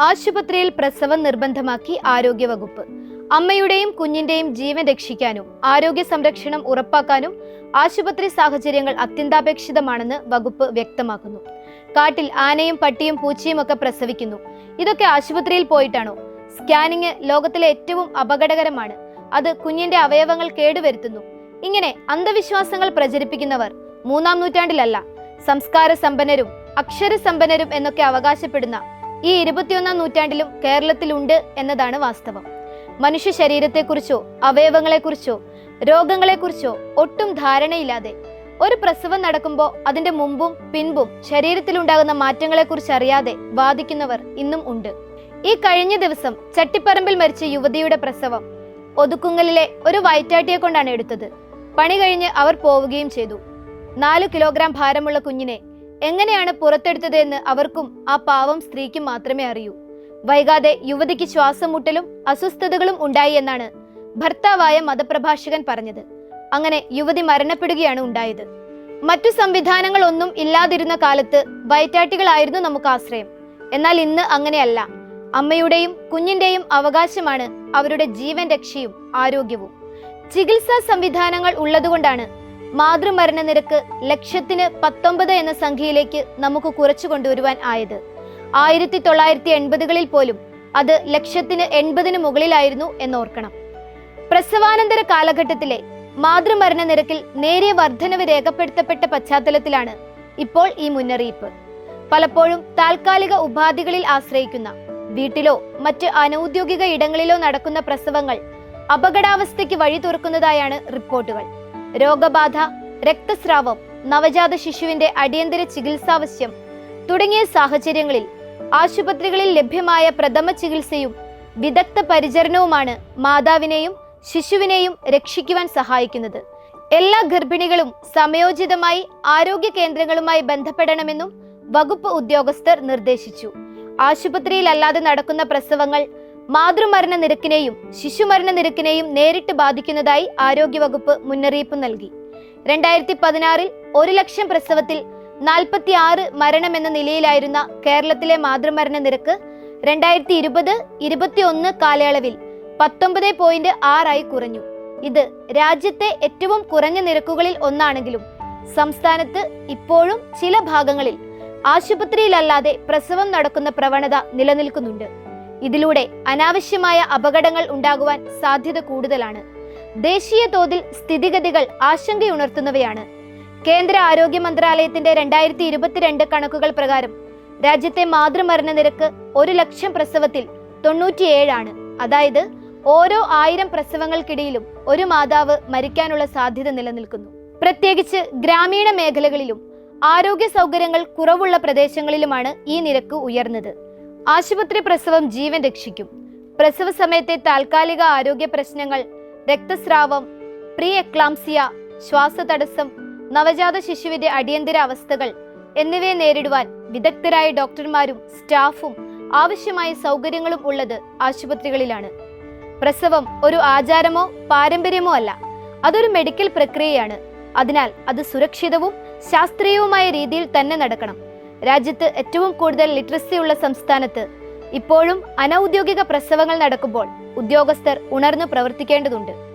ആശുപത്രിയിൽ പ്രസവം നിർബന്ധമാക്കി ആരോഗ്യവകുപ്പ്. അമ്മയുടെയും കുഞ്ഞിന്റെയും ജീവൻ രക്ഷിക്കാനും ആരോഗ്യ സംരക്ഷണം ഉറപ്പാക്കാനും ആശുപത്രി സാഹചര്യങ്ങൾ അത്യന്താപേക്ഷിതമാണെന്ന് വകുപ്പ് വ്യക്തമാക്കുന്നു. കാട്ടിൽ ആനയും പട്ടിയും പൂച്ചയും ഒക്കെ പ്രസവിക്കുന്നു. ഇതൊക്കെ ആശുപത്രിയിൽ പോയിട്ടാണോ? സ്കാനിങ് ലോകത്തിലെ ഏറ്റവും അപകടകരമാണ്. അത് കുഞ്ഞിന്റെ അവയവങ്ങൾ കേടുവരുത്തുന്നു. ഇങ്ങനെ അന്ധവിശ്വാസങ്ങൾ പ്രചരിപ്പിക്കുന്നവർ മൂന്നാം നൂറ്റാണ്ടിലല്ല സംസ്കാര സമ്പന്നരും അക്ഷരസമ്പന്നരും എന്നൊക്കെ അവകാശപ്പെടുന്ന ഈ ഇരുപത്തിയൊന്നാം നൂറ്റാണ്ടിലും കേരളത്തിലുണ്ട് എന്നതാണ് വാസ്തവം. മനുഷ്യ ശരീരത്തെക്കുറിച്ചോ അവയവങ്ങളെക്കുറിച്ചോ രോഗങ്ങളെക്കുറിച്ചോ ഒട്ടും ധാരണയില്ലാതെ ഒരു പ്രസവം നടക്കുമ്പോൾ അതിന്റെ മുമ്പും പിൻപും ശരീരത്തിലുണ്ടാകുന്ന മാറ്റങ്ങളെക്കുറിച്ച് അറിയാതെ വാദിക്കുന്നവർ ഇന്നും ഉണ്ട്. ഈ കഴിഞ്ഞ ദിവസം ചട്ടിപ്പറമ്പിൽ മരിച്ച യുവതിയുടെ പ്രസവം ഒതുക്കുങ്ങലിലെ ഒരു വയറ്റാട്ടിയെ കൊണ്ടാണ് എടുത്തത്. പണി കഴിഞ്ഞ് അവർ പോവുകയും ചെയ്തു. നാല് കിലോഗ്രാം ഭാരമുള്ള കുഞ്ഞിനെ എങ്ങനെയാണ് പുറത്തെടുത്തതെന്ന് അവർക്കും ആ പാവം സ്ത്രീക്കും മാത്രമേ അറിയൂ. വൈകാതെ യുവതിക്ക് ശ്വാസം മുട്ടലും അസ്വസ്ഥതകളും ഉണ്ടായി എന്നാണ് ഭർത്താവായ മതപ്രഭാഷകൻ പറഞ്ഞത്. അങ്ങനെ യുവതി മരണപ്പെടുകയാണ് ഉണ്ടായത്. മറ്റു സംവിധാനങ്ങൾ ഒന്നും ഇല്ലാതിരുന്ന കാലത്ത് വയറ്റാട്ടികളായിരുന്നു നമുക്ക് ആശ്രയം. എന്നാൽ ഇന്ന് അങ്ങനെയല്ല. അമ്മയുടെയും കുഞ്ഞിന്റെയും അവകാശമാണ് അവരുടെ ജീവൻ രക്ഷയും ആരോഗ്യവും. ചികിത്സാ സംവിധാനങ്ങൾ ഉള്ളതുകൊണ്ടാണ് മാതൃമരണ നിരക്ക് ലക്ഷത്തിന് പത്തൊമ്പത് എന്ന സംഖ്യയിലേക്ക് നമുക്ക് കുറച്ചു കൊണ്ടുവരുവാൻ ആയത്. ആയിരത്തി തൊള്ളായിരത്തി എൺപതുകളിൽ പോലും അത് ലക്ഷത്തിന് എൺപതിന് മുകളിലായിരുന്നു എന്നോർക്കണം. പ്രസവാനന്തര കാലഘട്ടത്തിലെ മാതൃമരണ നിരക്കിൽ നേരിയ വർധനവ് രേഖപ്പെടുത്തപ്പെട്ട പശ്ചാത്തലത്തിലാണ് ഇപ്പോൾ ഈ മുന്നറിയിപ്പ്. പലപ്പോഴും താൽക്കാലിക ഉപാധികളിൽ ആശ്രയിക്കുന്ന വീട്ടിലോ മറ്റ് അനൌദ്യോഗിക ഇടങ്ങളിലോ നടക്കുന്ന പ്രസവങ്ങൾ അപകടാവസ്ഥയ്ക്ക് വഴി തുറക്കുന്നതായാണ് റിപ്പോർട്ടുകൾ. രോഗബാധ രക്തസ്രാവം നവജാത ശിശുവിന്റെ അടിയന്തര ചികിത്സാവശ്യം തുടങ്ങിയ സാഹചര്യങ്ങളിൽ ആശുപത്രികളിൽ ലഭ്യമായ പ്രഥമ ചികിത്സയും വിദഗ്ധ പരിചരണവുമാണ് മാതാവിനെയും ശിശുവിനെയും രക്ഷിക്കുവാൻ സഹായിക്കുന്നത്. എല്ലാ ഗർഭിണികളും സമയോചിതമായി ആരോഗ്യ കേന്ദ്രങ്ങളുമായി ബന്ധപ്പെടണമെന്നും വകുപ്പ് ഉദ്യോഗസ്ഥർ നിർദ്ദേശിച്ചു. ആശുപത്രിയിലല്ലാതെ നടക്കുന്ന പ്രസവങ്ങൾ മാതൃമരണ നിരക്കിനെയും ശിശുമരണ നിരക്കിനെയും നേരിട്ട് ബാധിക്കുന്നതായി ആരോഗ്യവകുപ്പ് മുന്നറിയിപ്പ് നൽകി. രണ്ടായിരത്തി പതിനാറിൽ ഒരു ലക്ഷം പ്രസവത്തിൽ നാൽപ്പത്തി ആറ് എന്ന നിലയിലായിരുന്ന കേരളത്തിലെ മാതൃമരണ നിരക്ക് രണ്ടായിരത്തി ഇരുപത് ഇരുപത്തി ഒന്ന് കാലയളവിൽ പത്തൊമ്പത് പോയിന്റ് ആറായി കുറഞ്ഞു. ഇത് രാജ്യത്തെ ഏറ്റവും കുറഞ്ഞ നിരക്കുകളിൽ ഒന്നാണെങ്കിലും സംസ്ഥാനത്ത് ഇപ്പോഴും ചില ഭാഗങ്ങളിൽ ആശുപത്രിയിലല്ലാതെ പ്രസവം നടക്കുന്ന പ്രവണത നിലനിൽക്കുന്നുണ്ട്. ഇതിലൂടെ അനാവശ്യമായ അപകടങ്ങൾ ഉണ്ടാകുവാൻ സാധ്യത കൂടുതലാണ്. ദേശീയ തോതിൽ സ്ഥിതിഗതികൾ ആശങ്കയുണർത്തുന്നവയാണ്. കേന്ദ്ര ആരോഗ്യ മന്ത്രാലയത്തിന്റെ രണ്ടായിരത്തി ഇരുപത്തിരണ്ട് കണക്കുകൾ പ്രകാരം രാജ്യത്തെ മാതൃമരണ നിരക്ക് ഒരു ലക്ഷം പ്രസവത്തിൽ തൊണ്ണൂറ്റിയേഴാണ്. അതായത് ഓരോ ആയിരം പ്രസവങ്ങൾക്കിടയിലും ഒരു മാതാവ് മരിക്കാനുള്ള സാധ്യത നിലനിൽക്കുന്നു. പ്രത്യേകിച്ച് ഗ്രാമീണ മേഖലകളിലും ആരോഗ്യ സൗകര്യങ്ങൾ കുറവുള്ള പ്രദേശങ്ങളിലുമാണ് ഈ നിരക്ക് ഉയർന്നത്. ആശുപത്രി പ്രസവം ജീവൻ രക്ഷിക്കും. പ്രസവ സമയത്തെ താൽക്കാലിക ആരോഗ്യ പ്രശ്നങ്ങൾ രക്തസ്രാവം പ്രീ എക്ലാംസിയ ശ്വാസതടസ്സം നവജാത ശിശുവിന്റെ അടിയന്തര അവസ്ഥകൾ എന്നിവയെ നേരിടുവാൻ വിദഗ്ധരായ ഡോക്ടർമാരും സ്റ്റാഫും ആവശ്യമായ സൗകര്യങ്ങളും ഉള്ളത് ആശുപത്രികളിലാണ്. പ്രസവം ഒരു ആചാരമോ പാരമ്പര്യമോ അല്ല അതൊരു മെഡിക്കൽ പ്രക്രിയയാണ്. അതിനാൽ അത് സുരക്ഷിതവും ശാസ്ത്രീയവുമായ രീതിയിൽ തന്നെ നടക്കണം. രാജ്യത്ത് ഏറ്റവും കൂടുതൽ ലിറ്ററസി ഉള്ള സംസ്ഥാനത്ത് ഇപ്പോഴും അനൌദ്യോഗിക പ്രസവങ്ങൾ നടക്കുമ്പോൾ ഉദ്യോഗസ്ഥർ ഉണർന്നു പ്രവർത്തിക്കേണ്ടതുണ്ട്.